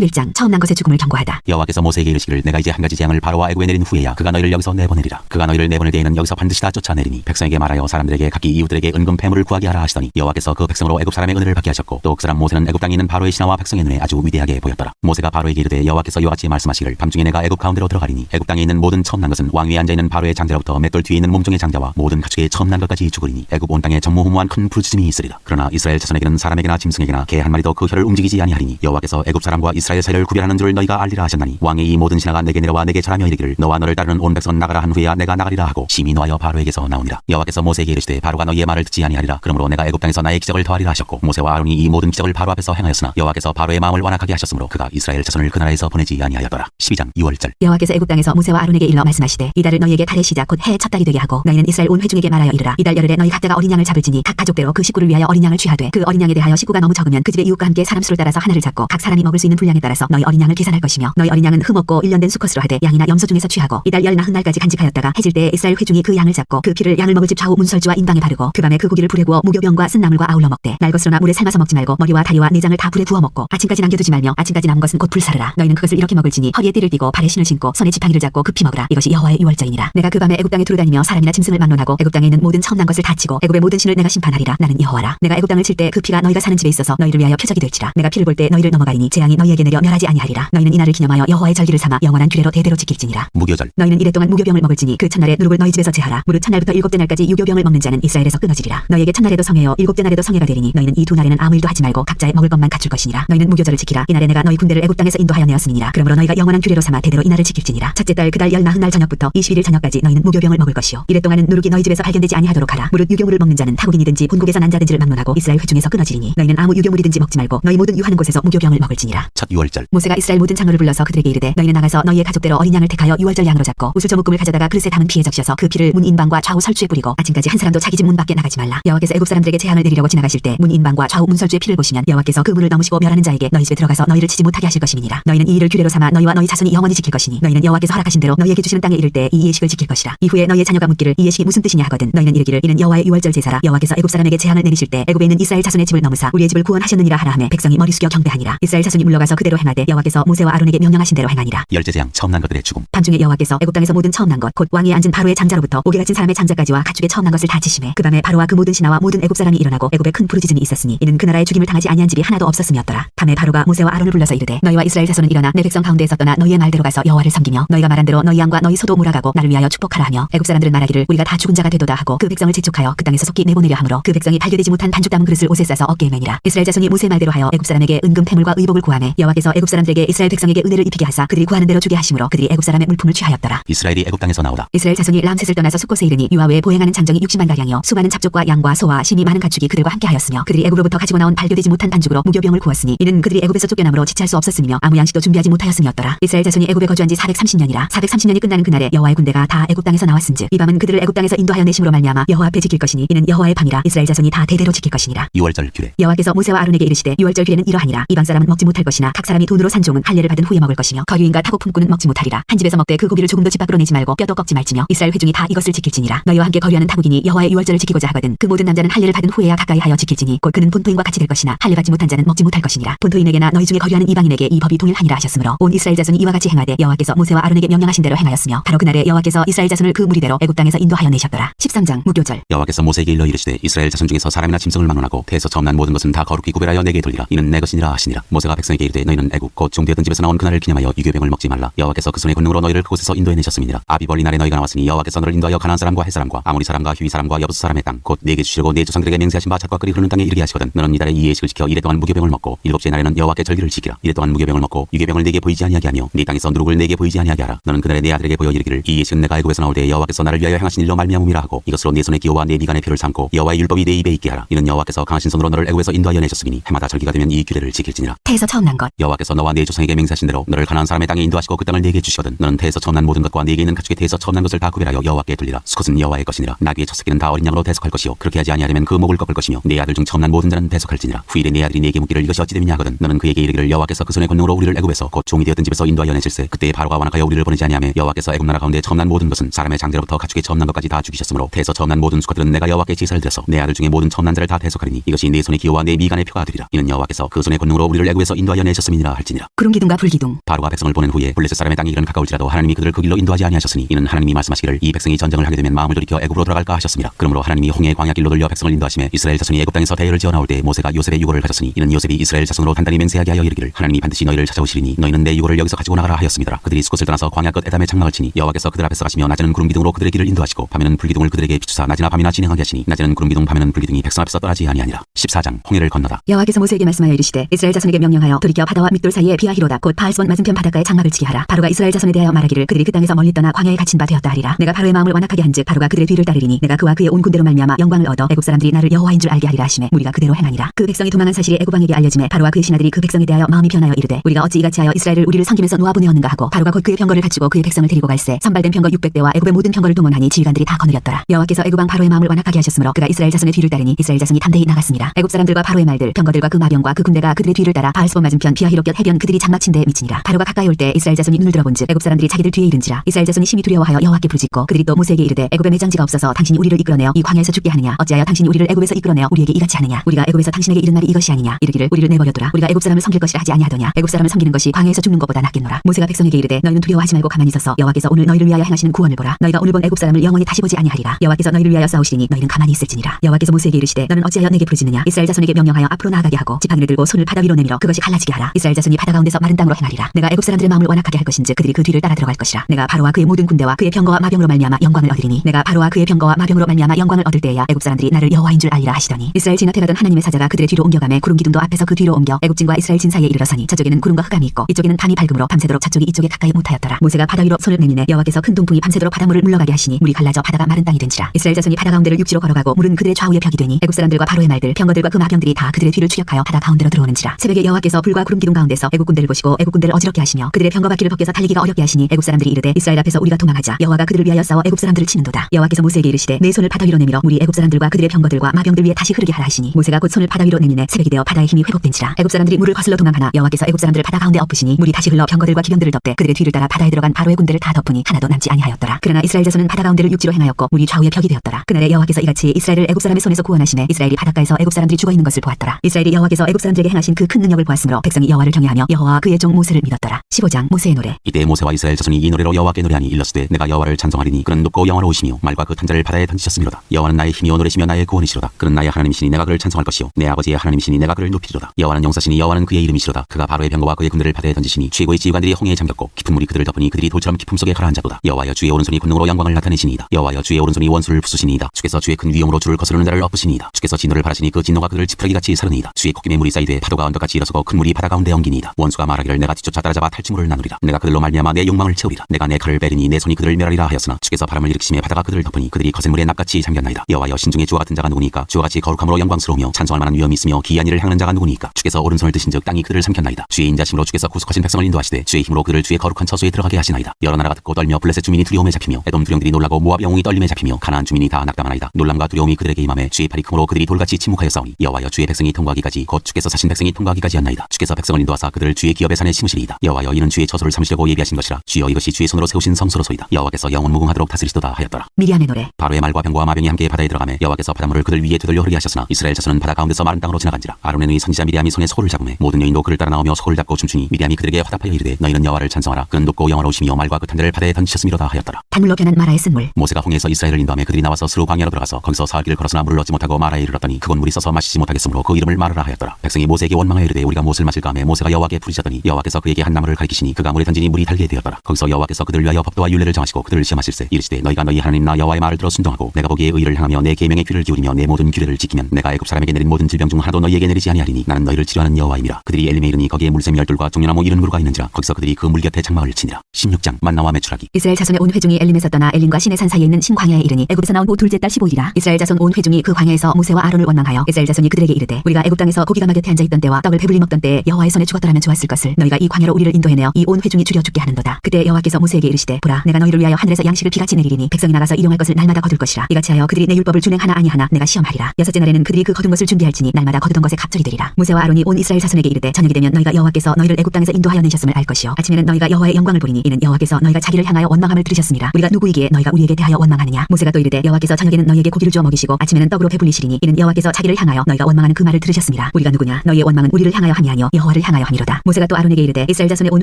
11장 처음 난 것의 죽음을 경고하다. 여호와께서 모세에게 이르시기를 내가 이제 한 가지 재앙을 바로와 애굽에 내린 후에야 그가 너희를 여기서 내보내리라. 그가 너희를 내보낼 때에는 여기서 반드시 다 쫓아내리니 백성에게 말하여 사람들에게 각기 이웃들에게 은금 패물을 구하게 하라 하시더니 여호와께서 그 백성으로 애굽 사람의 은혜를 받게 하셨고 또 그 사람 모세는 애굽 땅에 있는 바로의 신하와 백성의 눈에 아주 위대하게 보였더라. 모세가 바로에게 이르되 여호와께서 이와 같이 말씀하시기를 밤중에 내가 애굽 가운데로 들어가리니 애굽 땅에 있는 모든 처음 난 것은 왕 위에 앉아 있는 바로의 장자로부터 맷돌 뒤에 있는 몸종의 장자와 모든 가축의 처음 난 것까지 죽으리니 애굽 온 땅에 전무후무한 큰 부르짖음이 있으리라. 그러나 이스라엘 자손에게는 사람에게나 짐승에게나 개 한 마리도 그 혀를 움직이지 아니하리니 여호와께서 애굽 사람과 이스라엘 사이를 구별하는 줄을 너희가 알리라 하셨나니 왕의 이 모든 신하가 내게 내려와 내게 절하며 이르기를 너와 너를 따르는 온 백성 나가라 한 후에야 내가 나가리라 하고 심히 노하여 바로에게서 나오니라 여호와께서 모세에게 이르시되 바로가 너희의 말을 듣지 아니하리라. 그러므로 내가 애굽 땅에서 나의 기적을 더하리라 하셨고 모세와 아론이 이 모든 기적을 바로 앞에서 행하였으나 여호와께서 바로의 마음을 완악하게 하셨으므로 그가 이스라엘 자손을 그 나라에서 보내지 아니하였더라. 12장 2월절. 여호와께서 애굽 땅에서 모세와 아론에게 일러 말씀하시되 이달을 너희에게 달의 시작 곧 해의 첫 달이 되게 하고 너희는 이스라엘 온 회중에게 말하여 이르라. 이달 열흘에 너희 각자가 어린 양을 잡을지니 각 가족대로 그 식구를 위하여 어린 양을 취하되 그 어린 양에 대하여 식구가 너무 적으면 그 집의 이웃과 함께 사람 수를 따라서 하나를 잡고 각 사람이 먹을 수 있는 분량에 따라서 너희 어린 양을 계산할 것이며 너희 어린 양은 흠없고 일년된 수컷으로 하되 양이나 염소 중에서 취하고 이달 열 나흔 날까지 간직하였다가 해질 때 이스라엘 회중이 그 양을 잡고 그 피를 양을 먹을 집 좌우 문설주와 인방에 바르고 그 밤에 그 고기를 불에 구워 무교병과 쓴 나물과 아울러 먹되 날 것으로나 물에 삶아서 먹지 말고 머리와 다리와 내장을 다 불에 구워 먹고 아침까지 남겨두지 말며 아침까지 남은 것은 곧 불사르라. 너희는 그것을 이렇게 먹을지니 허리에 띠를 띠고 발에 신을 신고 손에 지팡이를 잡고 급히 먹으라. 이것이 여호와의 유월절이니라. 내가 그 밤에 애굽 땅에 두루다니며 사람이나 짐승을 막론하고 애굽 땅에 있는 모든 처음 난 것을 다 치고 애굽의 모든 신을 내가 심판하리라. 나는 여호와라. 내가 애굽 땅을 칠 때 그 피가 너희가 사는 집에 있어서 너희를 위하여 표적이 될지라. 내가 피를 볼 때 너희를 넘어가리니 재앙이 너희에게 내려 멸하지 아니하리라. 너희는 이날을 기념하여 여호와의 절기를 삼아 영원한 규례로 대대로 지킬지니라. 무교절. 너희는 이래 동안 무교병을 먹을지니 그 첫날에 누룩을 너희 집에서 제하라. 무릇 첫날부터 일곱째 날까지 유교병을 먹는 자는 이스라엘에서 끊어지리라. 너희에게 첫날에도 성회요. 일곱째 날에도 성회가 되리니 너희는 이 두 날에는 아무 일도 하지 말고 각자의 먹을 것만 갖출 것이니라. 너희는 무교절을 지키라. 이날에 내가 너희 군대를 애굽 땅에서 인도하여 내었음이니라. 그러므로 너희가 영원한 규례로 삼아 대대로 이날을 지킬지니라. 첫째 달 그달 열 나흔 날 저녁부터 21일 저녁까지 너희는 무교병을 먹을 것이요. 이래 동안은 누룩이 너희 집에서 발견되지 아니하도록 하라. 무릇 유교물을 먹는 자는 타국인이든지 본국에서 난 자든지를 막론하고 이스라엘 회중에서 끊어지리니 너희는 아무 유교물이든지 먹지 말고 너희 모든 유하는 곳에서 무교병을 먹을지니라. 첫 6월절. 모세가 이스라엘 모든 장로를 불러서 그들에게 이르되 너희는 나가서 너희의 가족대로 어린 양을 택하여 유월절 양으로 잡고 우슬 저 묶음을 가져다가 그릇에 담은 피에 적셔서 그 피를 문 인방과 좌우 설주에 뿌리고 아침까지 한 사람도 자기 집 문 밖에 나가지 말라. 여호와께서 애굽 사람들에게 재앙을 내리려고 지나가실 때 문 인방과 좌우 문 설주의 피를 보시면 여호와께서 그 문을 넘으시고 멸하는 자에게 너희 집에 들어가서 너희를 치지 못하게 하실 것임이니라. 너희는 이 일을 규례로 삼아 너희와 너희 자손이 영원히 지킬 것이니 너희는 여호와께서 허락하신 대로 너희에게 주시는 땅에 이를 때 이 예식을 지킬 것이라. 이후에 너희의 자녀가 묻기를 이 예식이 무슨 뜻이냐 하거든 너희는 이르기를 이는 여호와의 유월절 제사라. 여호와께서 애굽 사람에게 재앙을 내리실 때 애굽에 있는 이스라엘 자손의 집을 넘으사 우리의 집을 구원하셨느니라 하라 하매 백성이 머리 숙여 경배하니라. 이스라엘 자손이 물러가서 그대로 행하되 여호와께서 모세와 아론에게 명령하신 대로 행하니라. 열째 재앙 처음 난 것들의 죽음. 밤중에 여호와께서 애굽 땅에서 모든 처음 난 것 곧 왕위에 앉은 바로의 장자로부터 옥에 갇힌 사람의 장자까지와 가축의 처음 난 것을 다 치심해 그 밤에 바로와 그 모든 신하와 모든 애굽 사람이 일어나고 애굽에 큰 부르짖음이 있었으니 이는 그 나라의 죽임을 당하지 아니한 집이 하나도 없었음이었더라. 밤에 바로가 모세와 아론을 불러서 이르되 너희와 이스라엘 자손은 일어나 내 백성 가운데에서 떠나 너희의 말대로 가서 여호와를 섬기며 너희가 말한 대로 너희 양과 너희 소도 몰아가고 나를 위하여 축복하라 하며 애굽 사람들은 말하기를 우리가 다 죽은 자가 되도다 하고 그 백성을 재촉하여 그 땅에서 속히 내보내려 하므로 그 백성이 발견되지 못한 반죽 담은 그릇을 옷에 싸서 어깨에 매니라. 이스라엘 자손이 모세 말대로 하여 애굽 사람에게 은금 패물과 의복을 구하매 여호와 께서 애굽 사람들에게 이스라엘 백성에게 은혜를 입히게 하사 그들이 구하는 대로 주게 하심으로 그들이 애굽 사람의 물품을 취하였더라. 이스라엘이 애굽 땅에서 나오다. 이스라엘 자손이 람셋을 떠나서 숫곳에 이르니 유아 외에 보행하는 장정이 60만 가량이요. 수많은 잡족과 양과 소와 심이 많은 가축이 그들과 함께하였으며 그들이 애굽으로부터 가지고 나온 발교되지 못한 반죽으로 무교병을 구웠으니 이는 그들이 애굽에서 쫓겨남으로 지체할 수 없었으며 아무 양식도 준비하지 못하였음이었더라. 이스라엘 자손이 애굽에 거주한 지 430년이라 430년이 끝나는 그날에 여호와의 군대가 다 애굽 땅에서 나왔은즉 이 밤은 그들을 애굽 땅에서 인도하여 내심으로 말미암아 여호와 앞에 지킬 것이니 이는 여호와의 밤이라 이스라엘 자손이 다 대대로 지킬 것이니라. 6월절 규례 여호와께서 모세와 아론에게 이르시되 유월절 규례는 이러하니라. 이방 사람은 먹지 못할 것이나 각 사람이 돈으로 산 종은 할례를 받은 후에 먹을 것이며 거류인과 타고 품꾼은 먹지 못하리라. 한 집에서 먹되 그 고기를 조금도 집 밖으로 내지 말고 뼈도 꺾지 말지며 이스라엘 회중이 다 이것을 지킬지니라. 너희와 함께 거류하는 타국인이 여호와의 유월절을 지키고자 하거든 그 모든 남자는 할례를 받은 후에야 가까이 하여 지킬지니 곧 그는 본토인과 같이 될 것이나 할례 받지 못한 자는 먹지 못할 것이니라. 본토인에게나 너희 중에 거류하는 이방인에게 이 법이 동일하니라 하셨으므로 온 이스라엘 자손이 이와 같이 행하되 여호와께서 모세와 아론에게 명령하신 대로 행하였으며 바로 그날에 여호와께서 이스라엘 자손을 그 무리대로 애굽 땅에서 인도하여 내셨더라. 13장 무교절. 여호와께서 모세에게 일러 이르시되 이스라엘 자손 중에서 사람이나 짐승을 막론하고 태에서 처음 난 모든 것은 다 거룩히 구별하여 내게 돌리라. 이는 내 것이니라 하시니라. 모세가 백성에게 이르되 너희는 애굽 곧 종되었던 집에서 나온 그날을 기념하여 유교병을 먹지 말라. 여호와께서 그 손의 권능으로 너희를 그곳에서 인도해 내셨음이니라 아비 벌리 날에 너희가 나왔으니 여호와께서 너를 인도하여 가나안 사람과 헷 사람과 아모리 사람과 휘위 사람과 여부스 사람의 땅 곧 내게 주시려고 내 조상들에게 맹세하신 바 잣과 끓이 흐르는 땅에 이르게 하시거든. 너는 이달에 이 예식을 지켜 이래 동안 무교병을 먹고 일곱째 날에는 여호와께 절기를 지키라. 이래 동안 무교병을 먹고 유교병을 내게 보이지 아니하게 하며 네 땅에서 누룩을 내게 보이지 아니하게 하라. 너는 그날에 내 아들에게 보여 이르기를 이 예식은 내가 애굽에서 나올 때 여호와께서 나를 위하여 행하신 일로 말미암음이라 하고 이것으로 내 손의 기호와 내 미간의 표를 삼고 여호와의 율법이 내 입에 있게 하라. 이는 여호와께서 강하신 손으로 너를 애굽에서 인도하여 내셨으니 해마다 절기가 되면 이 규례를 지킬지니라. 태에서 처음 난 것 여호와께서 너와 네 조상에게 맹세하신 대로 너를 가나안 사람의 땅에 인도하시고 그 땅을 내게 주시거든. 너는 태에서 처음 난 모든 것과 네게 있는 가축의 태에서 처음 난 것을 다 구별하여 여호와께 돌리라. 수컷은 여호와의 것이니라. 나귀의 첫 새끼는 다 어린 양으로 대속할 것이요. 그렇게 하지 아니하면 그 목을 꺾을 것이며 네 아들 중 처음 난 모든 자는 대속할지니라. 후일에 네 아들이 네게 묻기를 이것이 어찌 됨이냐 하거든. 너는 그에게 이르기를 여호와께서 그 손의 권능으로 우리를 애굽에서 곧 종이 되었던 집에서 인도하여 내실세. 그때 바로가 완악하여 우리를 보내지 아니하며 여호와께서 애굽 나라 가운데 처음 난 모든 것은 사람의 장제로부터 가축의 처음 난 것까지 다 죽이셨으므로 태에서 처음 난 모든 수컷들은 내가 여호와께 제사를 드려서 내 아들 중에 모든 처음 난 자를 다 대속하리니 이것이 내 손의 기호와 내 미간의 표가 되리라. 이는 여호와께서 그 손의 권능으로 우리를 애굽에서 인도하여 내셨으니 없음이니라 할지니라 구름 기둥과 불 기둥 바로가 백성을 보낸 후에 블레셋 사람의 땅이 이른 가까울지라도 하나님이 그들을 그 길로 인도하지 아니하셨으니 이는 하나님이 말씀하시기를 이 백성이 전쟁을 하게 되면 마음을 돌이켜 애굽으로 들어갈까 하셨습니다. 그러므로 하나님이 홍해 광야 길로 돌려 백성을 인도하심에 이스라엘 자손이 애굽 땅에서 대열을 지어 나올 때 모세가 요셉의 유고를 가졌으니 이는 요셉이 이스라엘 자손으로 단단히 맹세하게 하여 이르기를 하나님이 반드시 너희를 찾아오시리니 너희는 내 유고를 여기서 가지고 나가라 하였습니다. 그들이 수곳을 떠나서 광야 끝 에담에 장막을 치니 여호와께서 그들 앞에서 가시며 낮에는 구름 기둥으로 그들의 길을 인도하시고 밤에는 불기둥을 그들에게 비추사 낮이나 밤이나 진행하게 하시니 낮에는 구름 기둥 밤에는 불기둥이 백성 앞에서 떠나지 아니하니라. 14장 홍해를 건너다. 여호와께서 모세에게 말씀하여 이르시되 이스라엘 자손에게 명령하여 돌이켜 바다와 밑돌 사이에 비아히로다 곧 바알손 맞은편 바닷가에 장막을 치게 하라. 바로가 이스라엘 자손에 대하여 말하기를 그들이 그 땅에서 멀리 떠나 광야에 갇힌 바 되었다 하리라. 내가 바로의 마음을 완악하게 한즉 바로가 그들의 뒤를 따르리니 내가 그와 그의 온 군대로 말미암아 영광을 얻어 애굽 사람들이 나를 여호와인 줄 알게 하리라 하시매 무리가 그대로 행하니라. 그 백성이 도망한 사실이 애굽 왕에게 알려짐에 바로와 그의 신하들이 그 백성에 대하여 마음이 변하여 이르되 우리가 어찌 이같이 하여 이스라엘을 우리를 섬기면서 놓아보내었는가 하고 바로가 곧 그의 병거를 갖추고 그의 백성을 데리고 갈새 선발된 병거 600대와 애굽의 모든 병거를 동원하니 지휘관들이 다 거느렸더라. 여호와께서 애굽 왕 바로의 마음을 완악하게 하셨으므로 그가 이스라엘 자손의 뒤를 따르니 이스라엘 자손이 담대히 나갔습니다. 애굽 사람들과 바로의 말들 병거들과 그 마병과 그 군대가 그들의 뒤를 따라 바알스본 맞은편 비아히로 곁 해변 그들이 장막친 데 미치니라. 바로가 가까이 올 때 이스라엘 자손이 눈을 들어본즉 애굽 사람들이 자기들 뒤에 이른지라. 이스라엘 자손이 심히 두려워하여 여호와께 부르짖고 그들이 또 모세에게 이르되 애굽에 매장지가 없어서 당신이 우리를 이끌어내어 이 광야에서 죽게 하느냐? 어찌하여 당신이 우리를 애굽에서 이끌어내어 우리에게 이같이 하느냐? 우리가 애굽에서 당신에게 이른 말이 이것이 아니냐? 이르기를 우리를 내버려두라. 우리가 애굽 사람을 섬길 것이라 하지 아니하더냐? 애굽 사람을 섬기는 것이 광야에서 죽는 것보다 낫겠노라. 모세가 백성에게 이르되 너희는 두려워하지 말고 가만히 있어서 여호와께서 오늘 너희를 위하여 행하시는 구원을 보라. 너희가 오늘 본 애굽 사람을 영원히 다시 보지 아니하리라. 여호와께서 너희를 위하여 싸우시리니 너희는 가만히 있을지니라. 여호와께서 모세에게 이르시되 너는 어찌하여 내게 부르짖느냐? 이스라엘 자손에게 명령하여 앞으로 나아가게 하고 지팡이를 들고 손을 바다 위로 내밀어 그것이 갈라지게 하라 이스라엘 자손이 바다 가운데서 마른 땅으로 행하리라. 내가 애굽 사람들의 마음을 완악하게 할 것인즉 그들이 그 뒤를 따라 들어갈 것이라. 내가 바로와 그의 모든 군대와 그의 병거와 마병으로 말미암아 영광을 얻으리니 내가 바로와 그의 병거와 마병으로 말미암아 영광을 얻을 때에야 애굽 사람들이 나를 여호와인 줄 알리라 하시더니 이스라엘 진 앞에 가던 하나님의 사자가 그들의 뒤로 옮겨가매 구름 기둥도 앞에서 그 뒤로 옮겨 애굽진과 이스라엘 진 사이에 이르러서니 저쪽에는 구름과 흑암이 있고 이쪽에는 밤이 밝음으로 밤새도록 저쪽이 이쪽에 가까이 못하였더라. 모세가 바다 위로 손을 내미네 여호와께서 큰 동풍이 밤새도록 바닷물을 물러가게 하시니 물이 갈라져 바다가 마른 땅이 된지라. 이스라엘 자손이 바다 가운데를 육지로 걸어가고 물은 그들의 좌우에 벽이 되니 애굽 사람들과 바로의 말들 병거들과 그 마병들이 다 그들의 뒤를 추격하여 바다 가운데로 들어오는지라. 새벽에 여호와께서 불과 구름 기둥 가운데서 애굽 군대를 보시고 애굽 군대를 어지럽게 하시며 그들의 병거 바퀴를 벗겨서 달리기가 어렵게 하시니 애굽 사람들이 이르되 이스라엘 앞에서 우리가 도망하자. 여호와가 그들을 위하여 싸워 애굽 사람들을 치는도다. 여호와께서 모세에게 이르시되 내 손을 바다 위로 내밀어 물이 애굽 사람들과 그들의 병거들과 마병들 위에 다시 흐르게 하라 하시니 모세가 곧 손을 바다 위로 내미네 새벽이 되어 바다의 힘이 회복된지라. 애굽 사람들이 물을 거슬러 도망하나 여호와께서 애굽 사람들을 바다 가운데 엎으시니 물이 다시 흘러 병거들과 기병들을 덮되 그들의 뒤를 따라 바다에 들어간 바로의 군대를 다 덮으니 하나도 남지 아니하였더라. 그러나 이스라엘 자손은 바다 가운데를 육지로 행하였고 물이 좌우에 벽이 되었더라. 그날에 여호와께서 이같이 이스라엘을 애굽 사람의 손에서 구원하시매 이스라엘이 바닷가에서 애굽 사람들이 죽어 있는 것을 보았더라. 이스라엘이 여호와께서 애굽 사람들에게 행하신 그 큰 능력을 보았으므로 백성이 여호와를 경외하며 여호와와 그의 종 모세를 믿었더라. 15장 모세의 노래. 이때 모세와 이스라엘 자손이 이 노래로 여호와께 노래하니 일렀으되 내가 여호와를 찬송하리니 그는 높고 영화로우시며 말과 그 탄자를 바다에 던지셨음이로다. 여호와는 나의 힘이요 노래시며 나의 구원이시로다. 그는 나의 하나님이시니 내가 그를 찬송할 것이요 내 아버지의 하나님이시니 내가 그를 높이리로다. 여호와는 용사시니 여호와는 그의 이름이시로다. 그가 바로의 병거와 그의 군대를 바다에 던지시니 최고의 지휘관들이 홍해에 잠겼고 깊은 물이 그들을 덮으니 그들이 돌처럼 깊음 속에 가라앉아도다. 여호와여 주의 오른손이 권능으로 영광을 나타내시니이다. 여호와여 주의 오른손이 원수를 부수시니이다. 주께서 주의 큰 위엄으로 주를 거스르는 자를 엎으시니이다. 주께서 진노를 바라시니 그 진노가 그들을 지푸라기같이 사르니이다. 주의 콧김에 물이 쌓이되 파도가 언덕같이 일어서고 큰 물이 바다 가 운데 엉기니이다. 원수가 말하기를 내가 뒤쫓아 따라잡아 탈취물을 나누리라. 내가 그들로 말미암아 내 욕망을 채우리라. 내가 내 칼을 베리니 내 손이 그들을 멸하리라 하였으나 주께서 바람을 일으키심에 바다가 그들을 덮으니 그들이 거센 물에 납같이 잠겼나이다. 여호와 여 신 중에 주와 같은 자가 누구니까? 주와 같이 거룩함으로 영광스러우며 찬송할 만한 위엄이 있으며 기이한 일을 향하는 자가 누구니까? 주께서 오른손을 드신즉 땅이 그들을 삼켰나이다. 주의 인자심으로 주께서 구속하신 백성을 인도하시되 주의 힘으로 그를 주의 거룩한 처소에 들어가게 하시나이다. 여러 나라가 듣고 떨며 블레셋 주민이 두려움에 잡히며 에돔 두령들이 놀라고 모압 영웅이 떨림에 잡히며 가나안 주민이 다 낙담하나이다. 놀람과 두려움이 그들에게 임함에 주의 팔이 크므로 그들이 돌같이 침묵하여 싸우니 여호와여 주의 백성이 통과하기까지 곧 주께서 사신 백성이 통과하기까지 한나이다. 주께서 백성 을 인도하사 그들을 주의 기업의 산에 심으시리이다. 여호와여 이는 주의 처소를 삼으시려고 예비하신 것이라. 주여 이것이 주의 손으로 세우신 성소로소이다. 여호와께서 영원 무궁하도록 다스리시도다 하였더라. 미리암의 노래. 바로의 말과 병과 마병이 함께 바다에 들어가매 여호와께서 바닷물을 그들 위에 되돌려 흐르게 하셨으나 이스라엘 자손은 바다 가운데서 마른 땅으로 지나간지라. 아론의 선지자 미리암이 손에 소를 잡음에 모든 여인도 그를 따라 나오며 소를 잡고 춤추니 미리암이 그들에게 화답하여 이르되 너희는 여호와를 찬송하라. 그는 높고 영화로우시며 말과 그 탄자를 바다에 던지셨음이로다 하였더라. 단물로 변한 마라의 쓴물. 모세가 홍해에서 이스라엘을 인도하며 그들이 나와서 스루 광야로 들어가서 거기서 사흘 길을 걸었으나 물을 얻지 못하고 마라에 이르렀더니 그곳 물이 써서 마시지 못하겠으므로 그 이름을 마르라 하였더라. 백성이 모세에게 원망하여 이르되 우리가 무엇을 마실까 하며 모세가 여호와께 부르짖더니 여호와께서 그에게 한 나무를 가리키시니 그가 물에 던지니 물이 달게 되었더라. 거기서 여호와께서 그들을 위하여 법도와 율례를 정하시고 그들을 시험하실세. 이르시되 너희가 너희 하나님 나 여호와의 말을 들어 순종하고 내가 보기에 의를 향하며 내 계명에 귀를 기울이며 내 모든 규례를 지키면 내가 애굽 사람에게 내린 모든 질병 중 하나도 너희에게 내리지 아니하리니 나는 너희를 치료하는 여호와임이라. 그들이 엘림에 이르니 거기에 물샘 열둘과 종려나무 이른 무루가 있는지라. 거기서 그들이 그 물 곁에 장막을 치니라. 16장 만나와 메추라기. 이스라엘 자손의 온 회중이 엘림에서 떠나 엘림과 신의 산 사이에 있는 신광야에 이르니 애굽에서 나온 후 둘째 달 15일이라. 이스라엘 자손 온 회중이 그 광야에서 모세와 아론을 원망하여 이스라엘 자손이 그들에게 이르되 우리가 애굽 땅에서 고기가 마 곁에 앉아 있던 때와 떡을 배불리 먹던 때에 여호와 의 손에 죽었더라면 좋았을 것을 너희가 이 광야로 우리를 인도해내어 이 온 회중이 죽여 죽게 하는도다. 그때 여호와께서 모세에게 이르시되 보라 내가 너희를 위하여 하늘에서 양식을 비같이 내리리니 백성이 나가서 일용할 것을 날마다 거둘 것이라. 이같이 하여 그들이 내 율법을 준행하나 아니하나 내가 시험하리라. 여섯째 날에는 그들이 그 거둔 것을 준비할지니 날마다 거두던 것에 갑절이 되리라. 모세와 아론이 온 이스라엘 자손에게 이르되 저녁이 되면 너희가 여호와께서 너희를 애굽 땅에서 인도하여 내셨음을 알 것이요. 아침에는 너희가 여호와의 영광을 보리니 이는 여호와께서 너희가 자기를 향하여 원망함을 들으셨습니다. 우리가 누구이기에 너희가 우리에게 대하여 원망하느냐? 모세가 또 이르되 여호와께서 저녁에는 너희에게 고기를 주어 먹이시고 아침에는 떡으로 배불리시리니 이는 여호와께서 자기를 향하여 너희가 원망하는 그 말을 들으셨습니다. 우리가 누구냐? 너희의 원망은 우리를 향하여 하니 아니요 여호와 여호와를 향하여 함이로다. 모세가 또 아론에게 이르되 이스라엘 자손의 온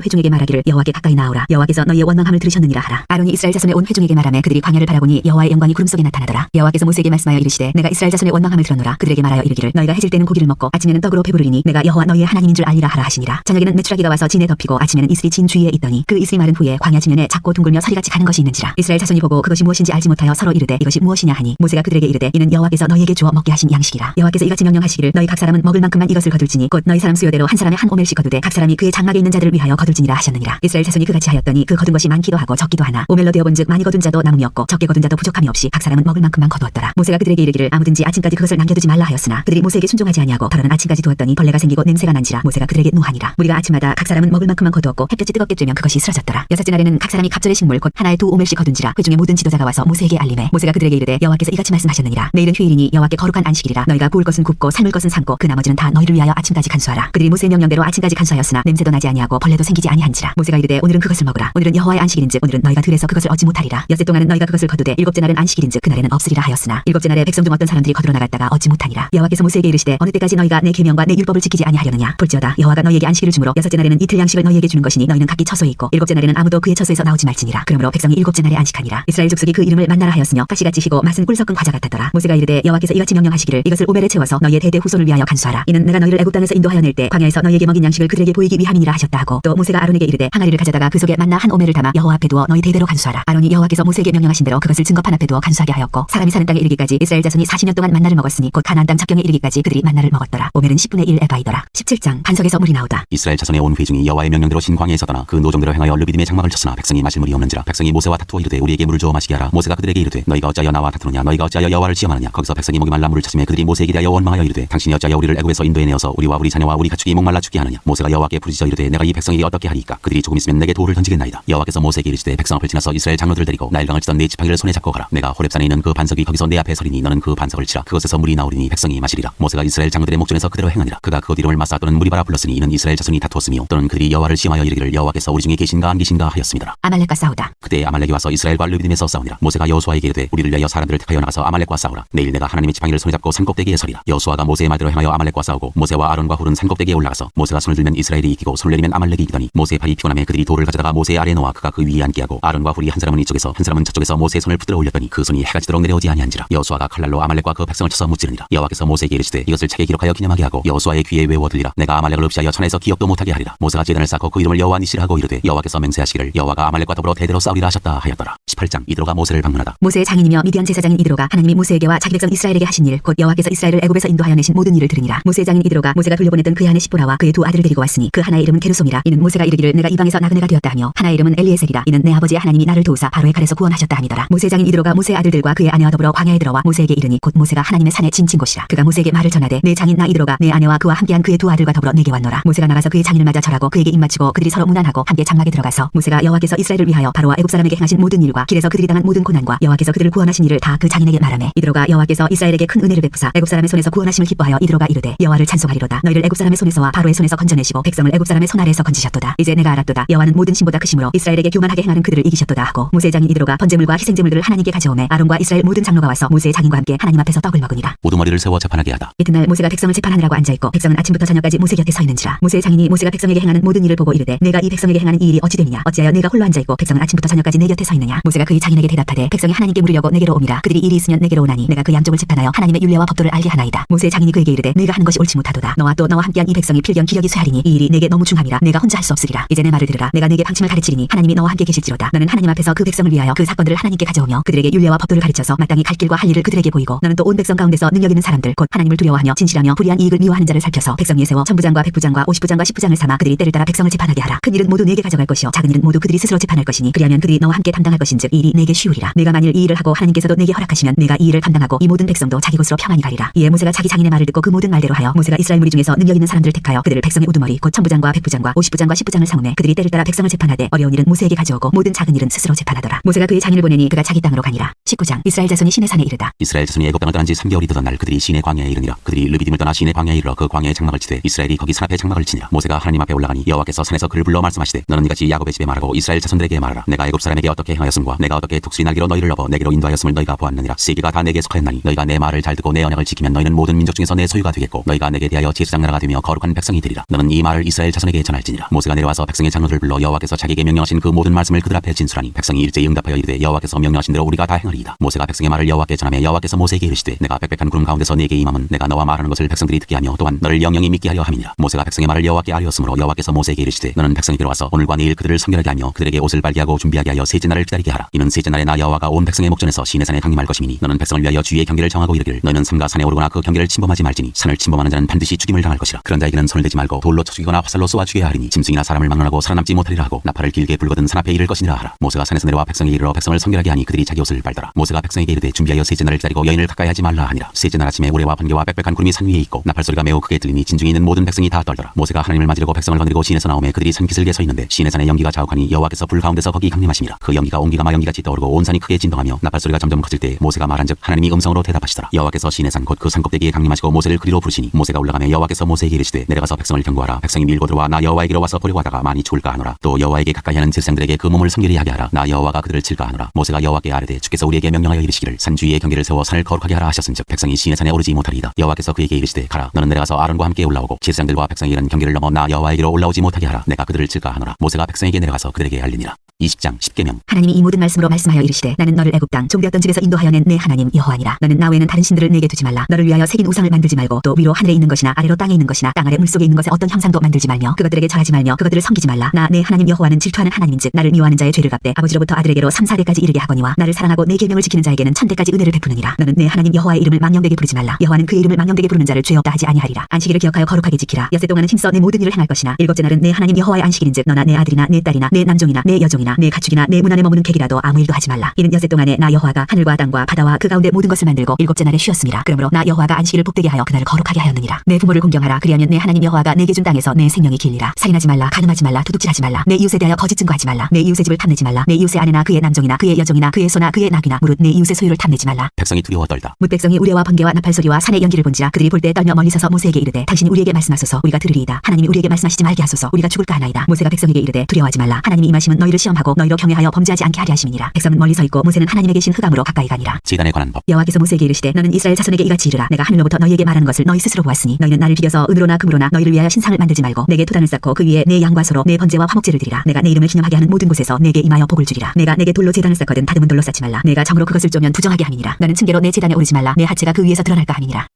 회중에게 말하기를 여호와께 가까이 나오라. 여호와께서 너희의 원망함을 들으셨느니라 하라. 아론이 이스라엘 자손의 온 회중에게 말하매 그들이 광야를 바라보니 여호와의 영광이 구름 속에 나타나더라. 여호와께서 모세에게 말씀하여 이르시되 내가 이스라엘 자손의 원망함을 들었노라. 그들에게 말하여 이르기를 너희가 해질 때는 고기를 먹고 아침에는 떡으로 배부르리니 내가 여호와 너희의 하나님인 줄 알리라 하라 하시니라. 저녁에는 메추라기가 와서 진에 덮이고 아침에는 이슬이 진 주위에 있더니 그 이슬이 마른 후에 광야 지면에 작고 둥글며 서리같이 가는 것이 있는지라. 이스라엘 자손이 보고 그것이 무엇인지 알지 못하여 서로 이르되 이것이 무엇이냐 하니 모세가 그들에게 이르되 이는 여호와께서 너희에게 주어 먹게 하신 양식이라. 여호와께서 이같이 명령하시기를 너희 각 사람은 먹을 만큼만 이것을 거둘지니 곧 너희 사람 수요대로 한 사람에 한 오멜씩 거두되 각 사람이 그의 장막에 있는 자들을 위하여 거둘지니라 하셨느니라. 이스라엘 자손이 그같이 하였더니 그 거둔 것이 많기도 하고 적기도 하나 오멜로 되어 본즉 많이 거둔 자도 남음이 없고 적게 거둔 자도 부족함이 없이 각 사람은 먹을 만큼만 거두었더라. 모세가 그들에게 이르기를 아무든지 아침까지 그것을 남겨두지 말라 하였으나 그들이 모세에게 순종하지 아니하고 더러는 아침까지 두었더니 벌레가 생기고 냄새가 난지라 모세가 그들에게 노하니라. 우리가 아침마다 각 사람은 먹을 만큼만 거두었고 햇볕이 뜨겁게 쬐면 그것이 쓰러졌더라. 여섯째 날에는 각 사람이 갑절의 식물 곧 하나에 두 오멜씩 거둔지라 회중의 모든 지도자가 와서 모세에게 알림해 모세가 그들에게 이르되 여호와께서 이같이 말씀하셨느니라. 내일은 휴일이니 여호와께 거룩한 안식일이라 너희가 구울 것은 굽고 삶을 것은 삶고 그 나머지는 다 너희를 위하여 아침까지 간수하라. 그들이 모세의 명령 대로 아침까지 간수하였으나 냄새도 나지 아니하고 벌레도 생기지 아니한지라. 모세가 이르되 오늘은 그것을 먹으라. 오늘은 여호와의 안식일인즉 오늘은 너희가 들에서 그것을 얻지 못하리라. 여세 동안은 너희가 그것을 거두되 일곱째 날은 안식일인즉 그날에는 없으리라 하였으나 일곱째 날에 백성 중 어떤 사람들이 거두러 나갔다가 얻지 못하니라. 여호와께서 모세에게 이르시되 어느 때까지 너희가 내 계명과 내 율법을 지키지 아니하려느냐. 볼지어다 여호와가 너희에게 안식일을 주므로 여섯째 날에는 이틀 양식을 너희에게 주는 것이니 너희는 각기 처소에 있고 일곱째 날에는 아무도 그의 처소에서 나오지 말지니라. 그러므로 백성이 일곱째 날에 안식하니라. 이스라엘 족속이 그 이름을 만나라 하였으며 가시같이 희고 맛은 꿀 섞은 과자 같았더라. 모세가 이르되 여호와께서 이같이 명령하시기를 이것을 오멜에 채워서 너희의 대대 후손을 위하여 간수하라. 이는 내가 너희를 애굽 땅에서 인도하여 낼 때 광야에서 너희 에게 먹인 양식을 그들에게 보이기 위함이니라 하셨다 하고 또 모세가 아론에게 이르되 항아리를 가져다가 그 속에 만나 한 오멜을 담아 여호와 앞에 두어 너희 대대로 간수하라. 아론이 여호와께서 모세에게 명령하신 대로 그것을 증거판 앞에 두어 간수하게 하였고 사람이 사는 땅에 이르기까지 이스라엘 자손이 40년 동안 만나를 먹었으니 곧 가나안 땅 적경에 이르기까지 그들이 만나를 먹었더라. 오멜은 10분의 1 에바이더라. 17장 반석에서 물이 나오다. 이스라엘 자손의 온 회중이 여호와의 명령대로 신광야에서 떠나 그 노종대로 행하여 르비딤의 장막을 쳤으나 백성이 마실 물이 없는지라 백성이 모세와 다투어 이르되 우리에게 물을 주어 마시게 하라 모세가 그들에게 이르되 너희가 어찌하여 나와 다투느냐 너희가 어찌하여 여호와를 시험하느냐 거기서 백성이 목이 말라 물을 찾으며 그들이 모세에게 대하여 원망하여 이르되 당신이 어찌하여 우리를 애굽에서 인도해 내어서 우리와 우리 자녀와 우리 가축이 목말라 죽게 하느냐? 모세가 여호와께 부르짖어 이르되 내가 이 백성에게 어떻게 하리이까? 그들이 조금 있으면 내게 돌을 던지겠나이다. 여호와께서 모세에게 이르시되 백성 앞을 지나서 이스라엘 장로들을 데리고 나일강을 치던 네 지팡이를 손에 잡고 가라. 내가 호렙산에 있는 그 반석이 거기서 내 앞에 서리니 너는 그 반석을 치라. 그것에서 물이 나오리니 백성이 마시리라. 모세가 이스라엘 장로들의 목전에서 그대로 행하니라. 그가 그곳 이름을 마사 또는 무리바라 불렀으니 이는 이스라엘 자손이 다투었으며 또는 그들이 여호와를 시험하여 이르기를 여호와께서 우리 중에 계신가 안 계신가 하였습니다 아말렉과 싸우다. 그때 아말렉이 와서 이스라엘과 르비딤에서 싸우니라. 모세가 여호수아에게 이르되 우리를 위하여 사람들을 택하여 나가서 아말렉과 싸우라. 내일 내가 하나님의 지팡이를 손에 잡고 산꼭대기에 서리라. 여호수아가 모세의 말대로 행하여 아말렉과 싸우고 모세와 아론과 훌은 산꼭대기에 올라가서 모세가 손을 들면 이스라엘이 이기고 손을 내리면 아말렉이 이기더니 모세의 팔이 피곤함에 그들이 돌을 가져다가 모세의 아래에 놓아 그가 그 위에 앉게 하고 아론과 훌이 한 사람은 이쪽에서 한 사람은 저쪽에서 모세의 손을 붙들어 올렸더니 그 손이 해가 지도록 내려오지 아니한지라 여호수아가 칼날로 아말렉과 그 백성을 쳐서 무찌르니라 여호와께서 모세에게 이르시되 이것을 책에 기록하여 기념하게 하고 여호수아의 귀에 외워 들리라 내가 아말렉을 없이하여 천에서 기억도 못하게 하리라 모세가 제단을 쌓고 그 이름을 여호와 니시라 하고 이르되 여호와께서 맹세하시기를 여호와가 아말렉과 더불어 대대로 싸우리라 하셨다 하였더라 18장 이드로가 모세를 방문하다 모세의 장인이며 미디안 제사장인 이드로가 하나님이 모세에게와 자기 백성 이스라엘에게 하신 일 곧 여호와께서 이스라엘을 애굽에서 인도하여 내신 모든 일을 들으니라. 모세의 장인 이드로가 모세가 돌려보냈던 그의 아내 시보라와 그의 두 아들을 데리고 왔으니 그 하나의 이름은 게르솜이라. 이는 모세가 이르기를 내가 이방에서 나그네가 되었다 하며 하나의 이름은 엘리에셀이라. 이는 내 아버지의 하나님이 나를 도우사 바로의 칼에서 구원하셨다 함이더라. 모세의 장인 이드로가 모세의 아들들과 그의 아내와 더불어 광야에 들어와 모세에게 이르니 곧 모세가 하나님의 산에 짐진 곳이라. 그가 모세에게 말을 전하되 내 장인 나 이드로가 내 아내와 그와 함께한 그의 두 아들과 더불어 내게 왔노라. 모세가 나가서 그의 장인을 맞아 절하고 그에게 입맞추고 그들이 서로 문안하고 함께 장막에 들어가서 모세가 여호와께서 이스라엘을 위하여 바로와 애굽 사람에게 행하신 모든 일과 길에서 그들이 당한 모든 고난과 여호와께서 그들을 구원하신 일을 다 그 장인에게 말하매 이드로가 여호와께서 이스라엘에게 큰 은혜를 베푸사 애굽 사람의 손에서 구원하심을 기뻐하여 이드로가 이르되 여호와를 찬송하리로다. 너희를 애굽 사람의 손에서와 바로의 손에서 건져내시고 백성을 애굽 사람의 손 아래에서 건지셨도다. 이제 내가 알았도다. 여호와는 모든 신보다 크심으로 이스라엘에게 교만하게 행하는 그들을 이기셨도다 하고 모세의 장인 이드로가 번제물과 희생제물들을 하나님께 가져오매 아론과 이스라엘 모든 장로가 와서 모세의 장인과 함께 하나님 앞에서 떡을 먹으니라. 우두머리를 세워 재판하게 하다. 이튿날 모세가 백성을 재판하느라고 앉아 있고 백성은 아침부터 저녁까지 모세 곁에 서 있는지라. 모세의 장인이 모세가 백성에게 행하는 모든 일을 보고 이르되 내가 이 백성에게 행하는 이 일이 어찌 되느냐? 어찌하여 내가 홀로 앉아 있고 백성은 아침부터 저녁까지 내 곁에 서 있느냐? 모세가 그의 장인에게 대답하되 백성이 하나님께 물으려고 내게로 오미라 그들이 일이 있으면 내게로 오나니 내가 그 양쪽을 재판하여 하나님의 율례와 법도를 알게 하나이다. 모세의 장인이 그에게 이르되 내가 하는 것이 옳지 못하도다. 너와 또 너와 함께한 이 백성이 필경 기력이 쇠하리니 이 일이 내게 너무 중함이라 내가 혼자 할 수 없으리라. 이제 내 말을 들으라. 내가 내게 방침을 가르치리니 하나님이 너와 함께 계실지로다. 너는 하나님 앞에서 그 백성을 위하여 그 사건들을 하나님께 가져오며 그들에게 율례와 법도를 가르쳐서 마땅히 갈 길과 할 일을 그들에게 보이고 너는 또 온 백성 가운데서 능력 있는 사람들 곧 하나님을 두려워하며 진실하며 불의한 이익을 미워하는 자를 살펴서 백성 예세워 천부장과 백부장과 오십부장과 십부장을 삼아 그들이 때를 따라 백성을 재판하게 하라. 큰 일은 모두 내게 가져갈 것이요 작은 일은 모두 그들이 스스로 재판할 것이니 그리하면 그들이 너와 함께 담당할 것인즉 이 일이 내게 쉬우리라. 내가 만일 이 일을 하고 하나님께서도 내게 허락하시면 내가 이 일을 감당하고 이 모든 백성도 자기 곳으로 평안히 가리라. 이에 모세가 자기 장인의 말을 듣고 그 모든 말대로 하여 모세가 이스라엘 무리 중에서 능력 있는 사람들을 택하여 그들을 백성의 우두머리 곧 천부장과 백부장과 오십부장과 십부장을 삼음해 그들이 때를 따라 백성을 재판하되 어려운 일은 모세에게 가져오고 모든 작은 일은 스스로 재판하더라. 모세가 그의 장인을 보내니 그가 자기 땅으로 가니라. 19장 이스라엘 자손이 시내 산에 이르다. 이스라엘 자손이 애굽 땅을 떠난 지 3개월이 되던 날 그들이 시내 광야에 이르니라. 그들이 르비딤을 떠나 시내 광야에 이르러 그 광야에 장막을 치되 이스라엘이 거기 산 앞에 장막을 치니라. 모세가 하나님 앞에 올라가니 여호와께서 산에서 그를 불러 말씀하시되 너는 이같이 야곱의 집에 말하고 이스라엘 자손들에게 말하라. 내가 애굽 사람에게 어떻게 행하였음과 내가 어떻게 독수리 날개로 너희를 업어 내게로 인도하였음을 너희가 보았느니라. 세계가 다 내게 속하였나니 너희가 내 말을 잘 듣고 내 언약을 지키면 너희는 모든 민족 중에서 내 소유가 되겠고 너희가 내게 대하여 제사장 나라가 되며 거룩한 백성이 백성이 되리라. 너는 이 말을 이스라엘 자손에게 전할지니라. 모세가 내려와서 백성의 장로들을 불러 여호와께서 자기에게 명령하신 그 모든 말씀을 그들 앞에 진술하니 백성이 일제히 응답하여 이르되 여호와께서 명령하신 대로 우리가 다 행하리이다. 모세가 백성의 말을 여호와께 전하며 여호와께서 모세에게 이르시되 내가 빽빽한 구름 가운데서 네게 임함은 내가 너와 말하는 것을 백성들이 듣게 하며 또한 너를 영영히 믿게 하려 함이니라. 모세가 백성의 말을 여호와께 아뢰었으므로 여호와께서 모세에게 이르시되 너는 백성이 들어와서 오늘과 내일 그들을 성결하게 하며 그들에게 옷을 빨게 하고 준비하게 하여 셋째 날을 기다리게 하라. 이는 셋째 날에 나 여호와가 온 백성의 목전에서 시내산에 강림할 것이니 너는 백성을 위하여 주의 경계를 정하고 이르기를 너희는 삼가 산에 오르거나 그 경계를 침범하지 말지니 산을 침범하는 자는 반드시 죽임을 당할 것이라. 그런 자에게는 손을 대지 말고 돌로 쳐 죽이거나 화살로 쏘아 죽여야 하리니 짐승이나 사람을 막론하고 살아남지 못하리라 하고 나팔을 길게 불거든 산 앞에 이를 것이니라 하라. 모세가 산에서 내려와 백성에게 이르러 백성을 성결하게 하니 그들이 자기 옷을 빨더라. 모세가 백성에게 이르되 준비하여 셋째 날을 기다리고 여인을 가까이 하지 말라 하니라. 셋째 날 아침에 우레와 번개와 빽빽한 구름이 산 위에 있고 나팔 소리가 매우 크게 들리니 진중에 있는 모든 백성이 다 떨더라. 모세가 하나님을 맞으려고 백성을 거느리고 시내서 나오매 그들이 산 기슭에 서 있는데 시내 산의 연기가 자욱하니 여호와께서 불 가운데서 거기 강림하시니라 그 연기가 옹기가 마 연기같이 떠오르고 온 산이 크게 진동하며 나팔 소리가 점점 커질 때 모세가 말한즉 하나님이 음성으로 대답하시더라. 여호와께서 시내 산곧 그 산꼭대기에 강림하시고 모세를 그리로 부르시니 모세가 올라가며 여호와께서 모세에게 이르시되 내려가서 백성을 경고하라. 백성이 밀고 들어와 나 여호와에게로 와서 보려고 하다가 많이 죽을까 하노라. 또 여호와에게 가까이 하는 제사장들에게 그 몸을 성결히 하게 하라. 나 여호와가 그들을 칠까 하노라. 모세가 여호와께 아뢰되 주께서 우리에게 명령하여 이르시기를 산 주위에 경계를 세워 산을 거룩하게 하라 하셨은즉 백성이 시내 산에 오르지 못하리이다. 여호와께서 그에게 이르시되 가라. 너는 내려가서 아론과 함께 올라오고 제사장들과 백성이 이런 경계를 넘어 나 여호와에게로 올라오지 못하게 하라. 내가 그들을 칠까 하노라. 모세가 백성에게 내려가서 그들에게 알리니라. 20장 10계명. 하나님이 이 모든 말씀으로 말씀하여 이르시되 나는 너를 애굽 땅 종되었던 집에서 인도하여 낸 내 하나님 여호와니라. 너는 나 외에는 다른 신들을 내게 두지 말라. 너를 위하여 새긴 우상을 만들지 말고 또 위로 하늘에 있는 것이나 아래로 땅에 있는 것이나 땅 아래 물속에 있는 것의 어떤 형상도 만들지 말며 그것들에게 절하지 말며 그것들을 섬기지 말라. 나 내 하나님 여호와는 질투하는 하나님인즉 나를 미워하는 자의 죄를 갚되 아버지로부터 아들에게로 3, 4대까지 이르게 하거니와 나를 사랑하고 내 계명을 지키는 자에게는 천대까지 은혜를 베푸느니라. 너는 내 하나님 여호와의 이름을 망령되게 부르지 말라. 여호와는 그의 이름을 망령되게 부르는 자를 죄 없다 하지 아니하리라. 안식일을 기억하여 거룩하게 지키라. 엿새 동안은 힘써 내 모든 일을 행할 것이나 일곱째 날은 내 하나님 여호와의 안식일인즉 너나 내 아들이나 내 딸이나 내 남종이나 내 여종이나 내 가축이나 내 문 안에 머무는 객이라도 아무 일도 하지 말라. 이는 엿새 동안에 나 여호와가 하늘과 땅과 바다와 그 가운데 모든 것을 만들고 일곱째 날에 쉬었습니다. 그러므로 나 여호와가 안식일을 복되게 하여 그날을 거룩하게 하였느니라. 내 부모를 공경하라. 그리하면 내 하나님 여호와 가 내게 준 땅에서 내 생명이 길리라. 살인하지 말라 간음하지 말라 도둑질하지 말라. 내 이웃에 대하여 거짓 증거하지 말라. 내 이웃의 집을 탐내지 말라. 내 이웃의 아내나 그의 남종이나 그의 여종이나 그의 소나 그의 낙이나 무릇 내 이웃의 소유를 탐내지 말라. 백성이 두려워 떨다. 뭇 백성이 우레와 번개와 나팔 소리와 산의 연기를 본지라 그들이 볼 때 떨며 멀리 서서 모세에게 이르되 당신이 우리에게 말씀하소서. 우리가 들으리이다. 하나님이 우리에게 말씀하시지 말게 하소서. 우리가 죽을까 하나이다. 모세가 백성에게 이르되 두려워하지 말라. 하나님이 임하심은 너희를 시험하고 너희로 경외하여 범죄하지 않게 하려 하심이니라. 백성은 멀리 서 있고 모세는 하나님의 계신 흑암으로 가까이 가니라. 제단에 관한 법. 여호와께서 모세에게 이르시되 너는 이스라엘 자손에게 이같이 이르라. 내가 하늘로부터 너희에게 말하는 것을 너희 스스로 보았으니 너희는 나를 비겨서 은으로나 금으로나 너희를 위하여 신상을 만들지 말고 내게 토단을 쌓고 그 위에 내 양과 소로 내 번제와 화목제를 드리라. 내가 내 이름을 기념하게 하는 모든 곳에서 내게 임하여 복을 주리라. 내가 내게 돌로 제단을 쌓거든 다듬은 돌로 쌓지 말라. 내가 정으로 그것을 쪼면 부정하게 함이니라. 너는 층계로 내 제단에 오르지 말라. 내 하체가 그 위에서 드러날까 함이니라